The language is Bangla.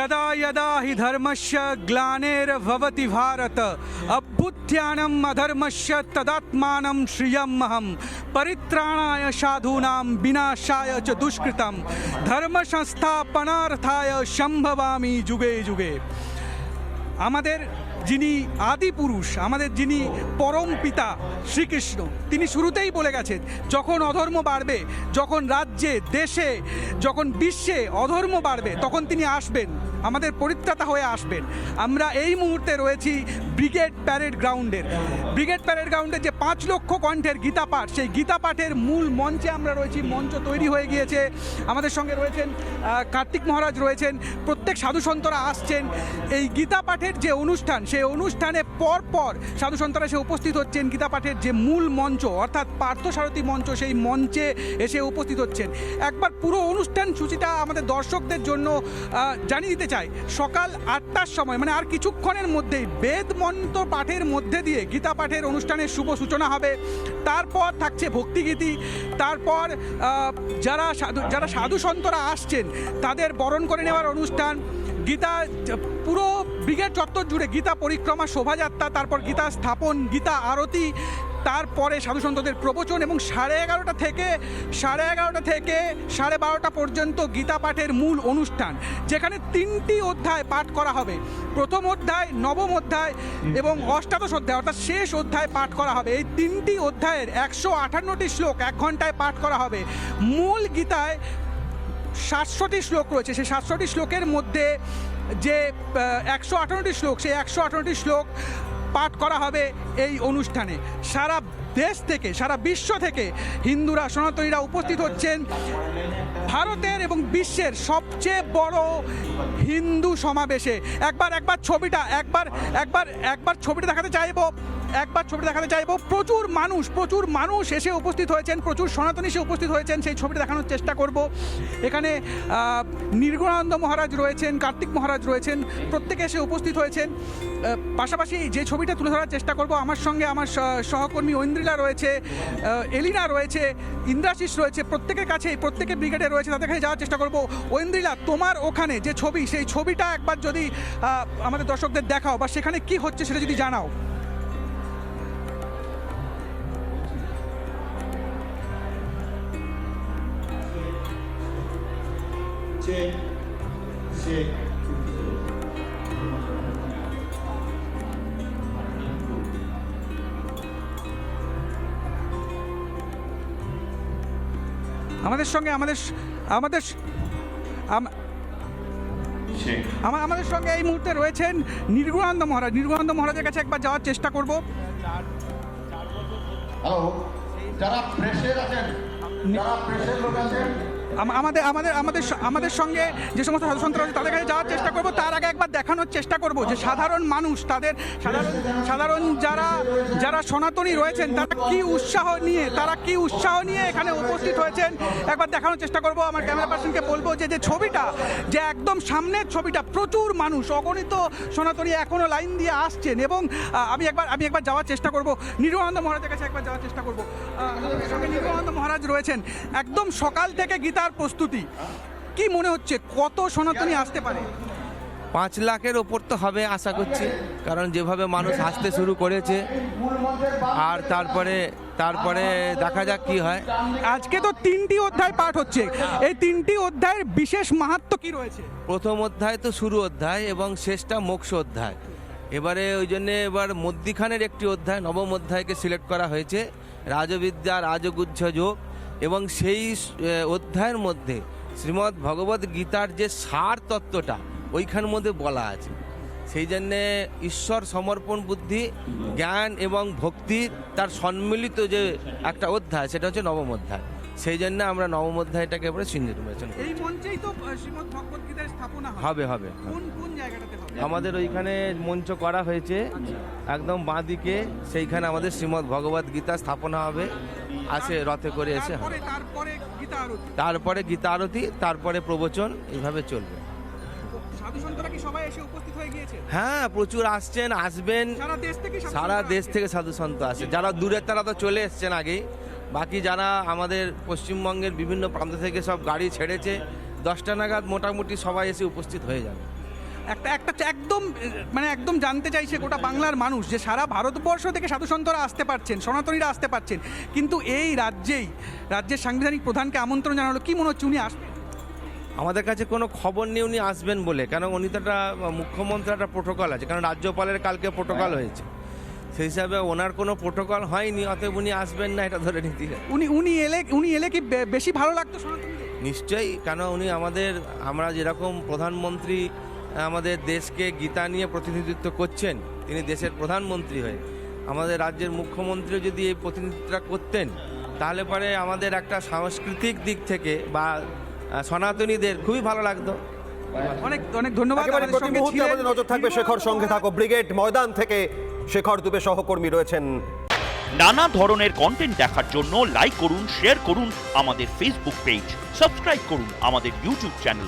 यदा यदा हि धर्मस्य ग्लानेर्भवति भारत अभ्युत्थानम् अधर्मस्य तदात्मानं श्रियमहं परित्राणाय साधूनां विनाशाय च दुष्कृतं ধর্মসংস্থাপনার্থায় সম্ভবামি যুগে যুগে আমাদের যিনি আদি পুরুষ আমাদের যিনি পরম পিতা শ্রীকৃষ্ণ তিনি শুরুতেই বলে গেছেন যখন অধর্ম বাড়বে যখন রাজ্যে দেশে যখন বিশ্বে অধর্ম বাড়বে তখন তিনি আসবেন আমাদের পরিত্রাতা হয়ে আসবেন। আমরা এই মুহূর্তে রয়েছি ব্রিগেড প্যারেড গ্রাউন্ডের। ব্রিগেড প্যারেড গ্রাউন্ডের যে পাঁচ লক্ষ কণ্ঠের গীতা পাঠ, সেই গীতা পাঠের মূল মঞ্চে আমরা রয়েছি। মঞ্চ তৈরি হয়ে গিয়েছে। আমাদের সঙ্গে রয়েছেন কার্তিক মহারাজ রয়েছেন। প্রত্যেক সাধু সন্তরা আসছেন। এই গীতা পাঠের যে অনুষ্ঠান, সেই অনুষ্ঠানে পর পর সাধু সন্তরা এসে উপস্থিত হচ্ছেন। গীতা পাঠের যে মূল মঞ্চ, অর্থাৎ পার্থসারথী মঞ্চ, সেই মঞ্চে এসে উপস্থিত হচ্ছেন। একবার পুরো অনুষ্ঠান সূচিটা আমাদের দর্শকদের জন্য জানিয়ে দিতে চাই। সকাল আটটার সময় মানে আর কিছুক্ষণের মধ্যেই বেদ মন্ত্র পাঠের মধ্যে দিয়ে গীতা পাঠের অনুষ্ঠানের শুভ সূচনা হবে। তারপর থাকছে ভক্তিগীতি। তারপর যারা সাধু যারা সাধু সন্তরা আসছেন, তাদের বরণ করে নেওয়ার অনুষ্ঠান। গীতা, পুরো ব্রিগেড চত্বর জুড়ে গীতা পরিক্রমা শোভাযাত্রা, তারপর গীতা স্থাপন, গীতা আরতি তারপরে সাধুসন্তদের প্রবচন এবং সাড়ে এগারোটা থেকে, সাড়ে এগারোটা থেকে সাড়ে বারোটা পর্যন্ত গীতা পাঠের মূল অনুষ্ঠান, যেখানে তিনটি অধ্যায় পাঠ করা হবে। প্রথম অধ্যায়, নবম অধ্যায় এবং অষ্টাদশ অধ্যায়, অর্থাৎ শেষ অধ্যায় পাঠ করা হবে। এই তিনটি অধ্যায়ের একশো আটান্নটি শ্লোক এক ঘন্টায় পাঠ করা হবে। মূল গীতায় সাতশোটি শ্লোক রয়েছে। সেই সাতশোটি শ্লোকের মধ্যে যে একশো আঠারোটি শ্লোক, সেই একশো আঠারোটি শ্লোক পাঠ করা হবে এই অনুষ্ঠানে। সারা দেশ থেকে, সারা বিশ্ব থেকে হিন্দুরা, সনাতনীরা উপস্থিত হচ্ছেন। ভারতের এবং বিশ্বের সবচেয়ে বড় হিন্দু সমাবেশে। একবার একবার ছবিটা, একবার একবার একবার ছবিটা দেখাতে চাইব, একবার ছবিটা দেখাতে চাইব। প্রচুর মানুষ প্রচুর মানুষ এসে উপস্থিত হয়েছেন, প্রচুর সনাতনী এসে উপস্থিত হয়েছেন, সেই ছবিটা দেখানোর চেষ্টা করব। এখানে নির্গুণানন্দ মহারাজ রয়েছেন, কার্তিক মহারাজ রয়েছেন, প্রত্যেকে এসে উপস্থিত হয়েছেন। পাশাপাশি যে ছবিটা তুলে ধরার চেষ্টা করব, আমার সঙ্গে আমার সহ- সহকর্মী ঐন্দ্রিলা রয়েছে এলিনা রয়েছে, ইন্দ্রাশিস রয়েছে, প্রত্যেকের কাছে প্রত্যেকের ব্রিগেডে রয়েছে, তাদের কাছে যাওয়ার চেষ্টা করব ঐন্দ্রিলা তোমার ওখানে যে ছবি, সেই ছবিটা একবার যদি আমাদের দর্শকদের দেখাও, বা সেখানে কি হচ্ছে সেটা যদি জানাও. আমাদের সঙ্গে আমাদের আমাদের স- আম- Check. আমা- আমাদের সঙ্গে এই মুহূর্তে রয়েছেন নির্গুণানন্দ মহারাজ। নির্গুণানন্দ মহারাজের কাছে একবার যাওয়ার চেষ্টা করব। হ্যালো যারা প্রেসের আছেন যারা প্রেসের লোক আছেন আমাদের আমাদের আমাদের আমাদের সঙ্গে যে সমস্ত সাধু সাধুসন্ত রয়েছে তাদের কাছে যাওয়ার চেষ্টা করব। তার আগে একবার দেখানোর চেষ্টা করব যে সাধারণ মানুষ, তাদের সাধারণ সাধারণ যারা যারা সনাতনী রয়েছেন, তারা কি উৎসাহ নিয়ে তারা কি উৎসাহ নিয়ে এখানে উপস্থিত হয়েছেন? একবার দেখানোর চেষ্টা করব। আমার ক্যামেরা পার্সনকে বলব যে যে ছবিটা, যে একদম সামনের ছবিটা, প্রচুর মানুষ, অগণিত সনাতনী এখনও লাইন দিয়ে আসছেন এবং আমি একবার আমি একবার যাওয়ার চেষ্টা করব। নির্বানন্দ মহারাজের কাছে একবার যাওয়ার চেষ্টা করব। সঙ্গে নির্বানন্দ মহারাজ রয়েছেন। একদম সকাল থেকে গীতার প্রস্তুতি। কি মনে হচ্ছে কত সনাতনী আসতে পারে? পাঁচ লাখের ওপর তো হবে আশা করছি কারণ যেভাবে মানুষ আসতে শুরু করেছে আর তারপরে তারপরে দেখা যাক কি হয়। আজকে তো তিনটি অধ্যায় পাঠ হচ্ছে। এই তিনটি অধ্যায়ের বিশেষ মাহাত্ম কি রয়েছে? প্রথম অধ্যায় তো শুরু অধ্যায় এবং শেষটা মোক্ষ অধ্যায়। এবারে ওই জন্যে এবার মধ্যিখানের একটি অধ্যায় নবম অধ্যায়কে সিলেক্ট করা হয়েছে। রাজবিদ্যা রাজগুচ্ছ যোগ এবং সেই অধ্যায়ের মধ্যে শ্রীমদ্ ভগবত গীতার যে সার তত্ত্বটা ওইখানের মধ্যে বলা আছে। সেই জন্যে ঈশ্বর সমর্পণ বুদ্ধি জ্ঞান এবং ভক্তি তার সম্মিলিত যে একটা অধ্যায় সেটা হচ্ছে নবম অধ্যায়। সেই জন্য আমরা নবম অধ্যায়টাকে এবারে নির্বাচন করি এই মঞ্চেই তো শ্রীমদ ভগবত গীতার স্থাপনা হবে হবে। কোন কোন জায়গাটাতে হবে? আমাদের ওইখানে মঞ্চ করা হয়েছে। একদম বাঁদিকে সেইখানে আমাদের শ্রীমদ্ ভগবত গীতা স্থাপনা হবে। আছে রথে করে এসে তারপরে গীতা আরতি তারপরে প্রবচন এইভাবে চলবে। হয়ে প্রচুর আসছেন আসবেন। সারা দেশ থেকে সাধু সন্ত আসে যারা দূরের তারা তো চলে এসছেন আগেই। বাকি যারা আমাদের পশ্চিমবঙ্গের বিভিন্ন প্রান্ত থেকে সব গাড়ি ছেড়েছে দশটা নাগাদ মোটামুটি সবাই এসে উপস্থিত হয়ে যাবে। একটা একটা একদম মানে একদম জানতে চাইছে গোটা বাংলার মানুষ যে সারা ভারতবর্ষ থেকে সাধুসন্তরা আসতে পারছেন সনাতনীরা আসতে পারছেন। কিন্তু এই রাজ্যেই রাজ্যের সাংবিধানিক প্রধানকে আমন্ত্রণ জানালো কি মনে হচ্ছে উনি আসবেন? আমাদের কাছে কোনো খবর নেই উনি আসবেন বলে কেন উনি তো একটা মুখ্যমন্ত্রী একটা প্রোটোকল আছে কারণ রাজ্যপালের কালকে প্রোটোকল হয়েছে। সেই হিসাবে ওনার কোনো প্রোটোকল হয়নি অতএব উনি আসবেন না এটা ধরে নিতে উনি উনি এলে উনি এলে কি বেশি ভালো লাগতো নিশ্চয়ই কেন উনি আমাদের আমরা যেরকম প্রধানমন্ত্রী আমাদের দেশকে গীতা নিয়ে প্রতিনিধিত্ব করছেন। তিনি দেশের প্রধানমন্ত্রী হয়ে। আমাদের রাজ্যের মুখ্যমন্ত্রী যদি এই প্রতিনিধিত্বটা করতেন তাহলে পরে আমাদের একটা সাংস্কৃতিক দিক থেকে বা সনাতনীদের খুবই ভালো লাগতো। অনেক অনেক ধন্যবাদ আমাদের নজর থাকবে শেখর সঙ্গে থাকো। ব্রিগেড ময়দান থেকে শেখর দুবে সহকর্মী রয়েছেন। নানা ধরনের কন্টেন্ট দেখার জন্য লাইক করুন শেয়ার করুন আমাদের ফেসবুক পেজ সাবস্ক্রাইব করুন আমাদের ইউটিউব চ্যানেল